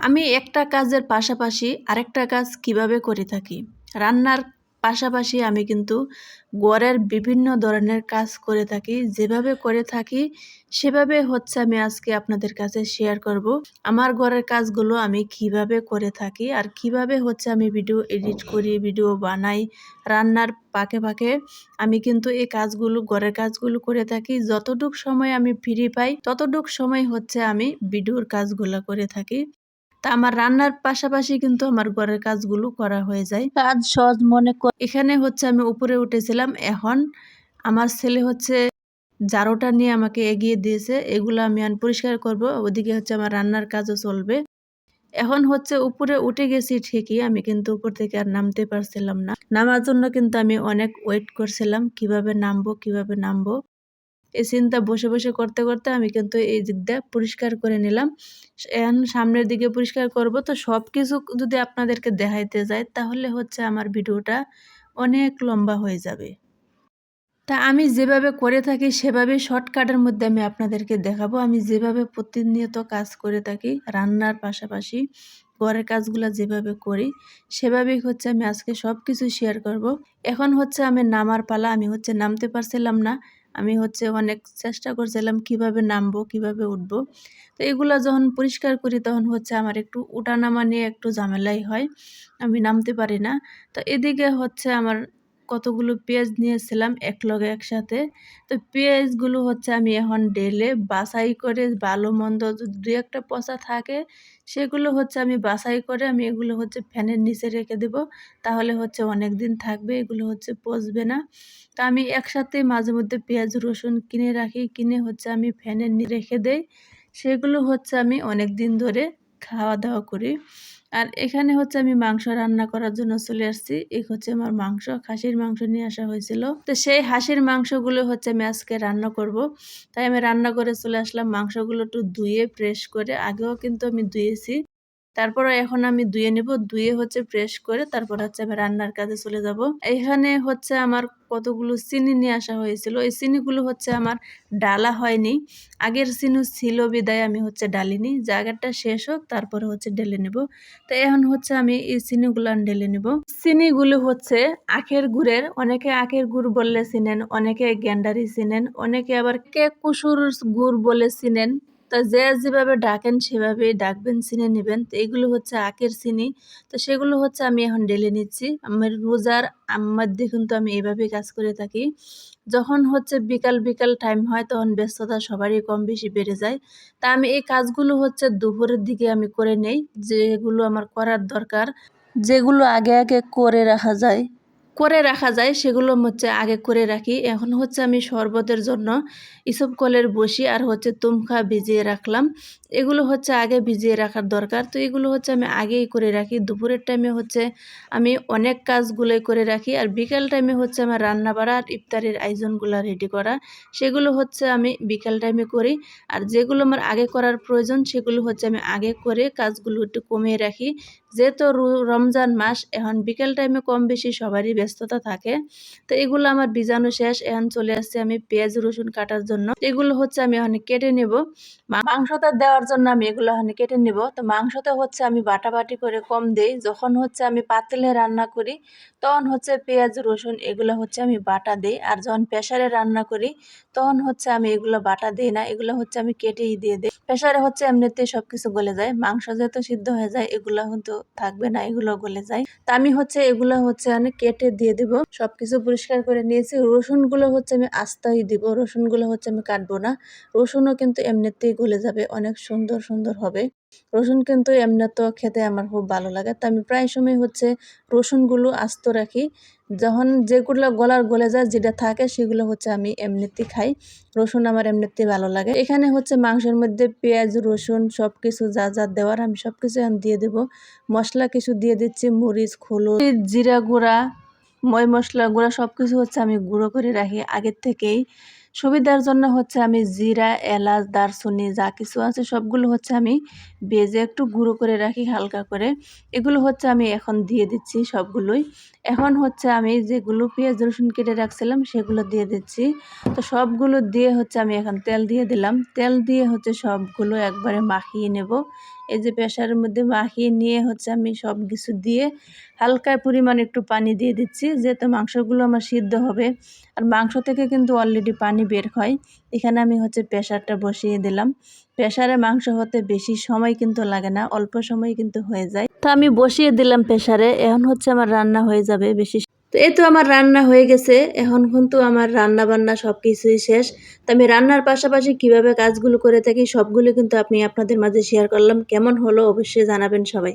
আমি একটা কাজের পাশাপাশি আরেকটা কাজ কীভাবে করে থাকি। রান্নার পাশাপাশি আমি কিন্তু ঘরের বিভিন্ন ধরনের কাজ করে থাকি। যেভাবে করে থাকি, সেভাবে হচ্ছে আমি আজকে আপনাদের কাছে শেয়ার করব। আমার ঘরের কাজগুলো আমি কীভাবে করে থাকি আর কীভাবে হচ্ছে আমি ভিডিও এডিট করি ভিডিও বানাই। রান্নার পাকে পাকে আমি কিন্তু এই কাজগুলো, ঘরের কাজগুলো করে থাকি। যতটুক সময় আমি ফ্রি পাই, ততটুক সময় হচ্ছে আমি ভিডিওর কাজগুলো করে থাকি। তা আমার রান্নার পাশাপাশি কিন্তু আমার ঘরের কাজগুলো করা হয়ে যায়। কাজ সহজ মনে কর এখানে হচ্ছে আমি উপরে উঠেছিলাম এখন আমার ছেলে হচ্ছে জারোটা নিয়ে আমাকে এগিয়ে দিয়েছে এগুলো আমি আন পরিষ্কার করব ওদিকে হচ্ছে আমার রান্নার কাজও চলবে। এখন হচ্ছে উপরে উঠে গেছি ঠিকই আমি কিন্তু উপর থেকে আর নামতে পারছিলাম না। নামার জন্য কিন্তু আমি অনেক ওয়েট করছিলাম কীভাবে নামবো কীভাবে নামবো। এই চিন্তা বসে বসে করতে করতে আমি কিন্তু এই দিকটা পরিষ্কার করে নিলাম। এখন সামনের দিকে পরিষ্কার করব। তো সব কিছু যদি আপনাদেরকে দেখাইতে যায়, তাহলে হচ্ছে আমার ভিডিওটা অনেক লম্বা হয়ে যাবে। তা আমি যেভাবে করে থাকি, সেভাবে শর্টকাটের মধ্যে আমি আপনাদেরকে দেখাবো। আমি যেভাবে প্রতিনিয়ত কাজ করে থাকি, রান্নার পাশাপাশি ঘরের কাজগুলো যেভাবে করি, সেভাবেই হচ্ছে আমি আজকে সব কিছু শেয়ার করব। এখন হচ্ছে আমি নামার পালা, আমি হচ্ছে নামতে পারছিলাম না। আমি হচ্ছে অনেক চেষ্টা করছিলাম কীভাবে নামবো, কীভাবে উঠবো। তো এগুলো যখন পরিষ্কার করি, তখন হচ্ছে আমার একটু উঠানামা নিয়ে একটু ঝামেলাই হয়। আমি নামতে পারি না। তো এদিকে হচ্ছে আমার কতগুলো পেঁয়াজ নিয়েছিলাম এক লগে একসাথে। তো পেঁয়াজগুলো হচ্ছে আমি এখন ডেলে বাছাই করে ভালো মন্দ দু একটা পচা থাকে, সেগুলো হচ্ছে আমি বাছাই করে আমি এগুলো হচ্ছে ফ্যানের নিচে রেখে দেব। তাহলে হচ্ছে অনেক দিন থাকবে, এগুলো হচ্ছে পচবে না। তা আমি একসাথে মাঝে মধ্যে পেঁয়াজ, রসুন কিনে রাখি, কিনে হচ্ছে আমি ফ্যানের রেখে দেই। সেগুলো হচ্ছে আমি অনেক দিন ধরে খাওয়া দাওয়া করি। আর এখানে হচ্ছে আমি মাংস রান্না করার জন্য চলে আসছি। এই হচ্ছে আমার মাংস, খাসির মাংস নিয়ে আসা হয়েছিল। তো সেই হাসির মাংসগুলো হচ্ছে আমি আজকে রান্না করব। তাই আমি রান্না করে চলে আসলাম। মাংসগুলো একটু ধুয়ে ফ্রেশ করে, আগেও কিন্তু আমি ধুয়েছি। তারপরে এখন আমি ধুয়ে নেব, ধুয়ে হচ্ছে ফ্রেশ করে তারপর হচ্ছে আমি রান্নার কাজে চলে যাব। এখানে হচ্ছে আমার কতগুলো চিনি নিয়ে আসা হয়েছিল। এই চিনিগুলো হচ্ছে আমার ডালা হয়নি। আগের চিনি ছিল বিদায়, আমি হচ্ছে ডালিনি। জায়গাটা শেষ হোক, তারপরে হচ্ছে ঢেলে নেব। তো এখন হচ্ছে আমি এই চিনিগুলো ঢেলে নেব। চিনিগুলো হচ্ছে আখের গুড়ের, অনেকে আখের গুড় বললে চিনেন, অনেকে গ্যান্ডারি চিনেন, অনেকে আবার কে কুসুর গুড় বলে চিনেন। তা যে যেভাবে ডাকেন, সেভাবেই ডাকবেন চিনে নেবেন। তো এগুলো হচ্ছে আখের চিনি তো সেগুলো হচ্ছে আমি এখন ডেলে নিচ্ছি। আমার রোজার মধ্যে কিন্তু আমি এভাবেই কাজ করে থাকি। যখন হচ্ছে বিকাল বিকাল টাইম হয়, তখন ব্যস্ততা সবারই কম বেশি বেড়ে যায়। তা আমি এই কাজগুলো হচ্ছে দুপুরের দিকে আমি করে নেই। যেগুলো আমার করার দরকার, যেগুলো আগে আগে করে রাখা যায়। করে রাখা যায়, সেগুলো হচ্ছে আগে করে রাখি। এখন হচ্ছে আমি শরবতের জন্য ইসব কলের বসি আর হচ্ছে তুমখা ভিজিয়ে রাখলাম। এগুলো হচ্ছে আগে ভিজিয়ে রাখার দরকার। তো এগুলো হচ্ছে আমি আগেই করে রাখি। দুপুরের টাইমে হচ্ছে আমি অনেক কাজগুলোই করে রাখি। আর বিকাল টাইমে হচ্ছে আমার রান্না বাড়া আর ইফতারের আয়োজনগুলো রেডি করা। সেগুলো হচ্ছে আমি বিকাল টাইমে করি। আর যেগুলো আমার আগে করার প্রয়োজন, সেগুলো হচ্ছে আমি আগে করে কাজগুলো একটু কমিয়ে রাখি। যেহেতু রমজান মাস, এখন বিকেল টাইমে কম বেশি সবারই ব্যস্ততা থাকে। তো এগুলো আমার বীজাণু শেষ। এখন চলে আসছে আমি পেঁয়াজ, রসুন কাটার জন্য। এগুলো হচ্ছে আমি এখন কেটে নেব। মাংসটা দেওয়ার জন্য আমি এগুলো এখন কেটে নেব। তো মাংসটা হচ্ছে আমি বাটাবাটি করে কম দেই। যখন হচ্ছে আমি পাতিলে রান্না করি, তখন হচ্ছে পেঁয়াজ, রসুন এগুলো হচ্ছে আমি বাটা দিই। আর যখন প্রেশারে রান্না করি, তখন হচ্ছে আমি এগুলো বাটা দিই না। এগুলো হচ্ছে আমি কেটেই দিয়ে দিই। প্রেশারে হচ্ছে এমনিতেই সব কিছু গলে যায়। মাংস যেহেতু সিদ্ধ হয়ে যায়, এগুলো কিন্তু থাকবে না, এগুলো গলে যায়। তা আমি হচ্ছে এগুলো হচ্ছে আমি কেটে দিয়ে দিব। সবকিছু পরিষ্কার করে নিয়েছি। রসুনগুলো হচ্ছে আমি আস্তাই দিব। রসুনগুলো হচ্ছে আমি কাটবো না। রসুনও কিন্তু এমনিতেই গলে যাবে। অনেক সুন্দর সুন্দর হবে। রসুন কিন্তু এমনি তো খেতে আমার খুব ভালো লাগে। তো আমি প্রায় সময় হচ্ছে রসুনগুলো আস্ত রাখি। যখন যেগুলো গলার গলে যায়, যেটা থাকে, সেগুলো হচ্ছে আমি এমনিতেই খাই। রসুন আমার এমনিতেই ভালো লাগে। এখানে হচ্ছে মাংসের মধ্যে পেঁয়াজ, রসুন সব কিছু যা যা দেওয়ার আমি সব কিছু আমি দিয়ে দেবো। মশলা কিছু দিয়ে দিচ্ছি, মরিচ খোলো জিরা গুঁড়া ময় মশলা গুঁড়া সব কিছু হচ্ছে আমি গুঁড়ো করে রাখি। আগের থেকেই সুবিধার জন্য হচ্ছে আমি জিরা, এলাচ, দারচিনি যা কিছু আছে সবগুলো হচ্ছে আমি বেজে একটু গুঁড়ো করে রাখি হালকা করে। এগুলো হচ্ছে আমি এখন দিয়ে দিচ্ছি সবগুলোই। এখন হচ্ছে আমি যেগুলো পেঁয়াজ, রসুন কেটে রাখছিলাম সেগুলো দিয়ে দিচ্ছি। তো সবগুলো দিয়ে হচ্ছে আমি এখন তেল দিয়ে দিলাম। তেল দিয়ে হচ্ছে সবগুলো একবারে মাখিয়ে নেব। এই যে প্রেশারের মধ্যে মাখিয়ে নিয়ে হচ্ছে আমি সব কিছু দিয়ে হালকা পরিমাণ একটু পানি দিয়ে দিচ্ছি, যেহেতু মাংসগুলো আমার সিদ্ধ হবে। আর মাংস থেকে কিন্তু অলরেডি পানি বের হয়। এখানে আমি হচ্ছে প্রেশারটা বসিয়ে দিলাম। প্রেশারে মাংস হতে বেশি সময় কিন্তু লাগে না, অল্প সময় কিন্তু হয়ে যায়। তো আমি বসিয়ে দিলাম প্রেশারে এখন হচ্ছে আমার রান্না হয়ে যাবে, বেশি তো এ তো আমার রান্না হয়ে গেছে। এখন কিন্তু আমার রান্না বান্না সব কিছুই শেষ। তো আমি রান্নার পাশাপাশি কীভাবে কাজগুলো করে থাকি সবগুলো কিন্তু আপনি আপনাদের মাঝে শেয়ার করলাম। কেমন হলো অবশ্যই জানাবেন সবাই।